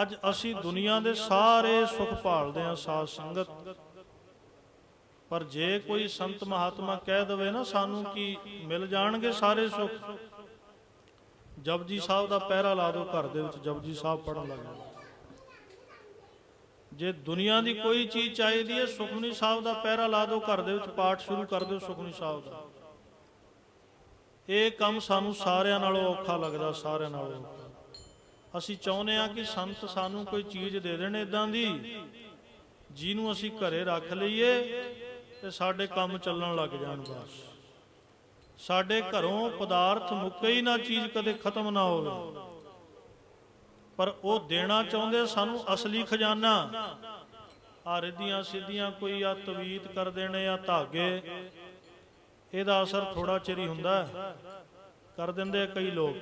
ਅੱਜ ਅਸੀਂ ਦੁਨੀਆ ਦੇ ਸਾਰੇ ਸੁੱਖ ਭਾਲਦੇ ਹਾਂ, ਸਾਧ ਸੰਗਤ। ਪਰ ਜੇ ਕੋਈ ਸੰਤ ਮਹਾਤਮਾ ਕਹਿ ਦਵੇ ਨਾ ਸਾਨੂੰ ਕੀ ਮਿਲ ਜਾਣਗੇ ਸਾਰੇ ਸੁੱਖ, ਜਪਜੀ ਸਾਹਿਬ ਦਾ ਪਹਿਰਾ ਲਾ ਦਿਓ ਘਰ ਦੇ ਵਿੱਚ, ਜਪਜੀ ਸਾਹਿਬ ਪੜਨ ਲੱਗ ਜਾਓ। ਜੇ ਦੁਨੀਆ ਦੀ ਕੋਈ ਚੀਜ਼ ਚਾਹੀਦੀ ਹੈ, ਸੁਖਮਨੀ ਸਾਹਿਬ ਦਾ ਪਹਿਰਾ ਲਾ ਦਿਓ ਘਰ ਦੇ ਵਿੱਚ, ਪਾਠ ਸ਼ੁਰੂ ਕਰ ਦਿਓ ਸੁਖਮਨੀ ਸਾਹਿਬ ਦਾ। ਇਹ ਕੰਮ ਸਾਨੂੰ ਸਾਰਿਆਂ ਨਾਲੋਂ ਔਖਾ ਲੱਗਦਾ, ਸਾਰਿਆਂ ਨਾਲੋਂ ਔਖਾ। ਅਸੀਂ ਚਾਹੁੰਦੇ ਹਾਂ ਕਿ ਸੰਤ ਸਾਨੂੰ ਕੋਈ ਚੀਜ਼ ਦੇ ਦੇਣ ਇਦਾਂ ਦੀ, ਜਿਹਨੂੰ ਅਸੀਂ ਘਰੇ ਰੱਖ ਲਈਏ ਤੇ ਸਾਡੇ ਕੰਮ ਚੱਲਣ ਲੱਗ ਜਾਣ ਬਸ। ਸਾਡੇ ਘਰੋਂ ਪਦਾਰਥ ਮੁੱਕੇ ਹੀ ਨਾ, ਚੀਜ਼ ਕਦੇ ਖਤਮ ਨਾ ਹੋਵੇ। ਪਰ ਉਹ ਦੇਣਾ ਚਾਹੁੰਦੇ ਸਾਨੂੰ ਅਸਲੀ ਖਜ਼ਾਨਾ। ਆ ਰਿੱਧੀਆਂ ਸਿੱਧੀਆਂ ਕੋਈ ਆ ਤਵੀਤ ਕਰ ਦੇਣੇ ਆ ਧਾਗੇ। ਇਹਦਾ ਅਸਰ ਥੋੜਾ ਚਿਰ ਹੀ ਹੁੰਦਾ। ਕਰ ਦਿੰਦੇ ਆ ਕਈ ਲੋਕ।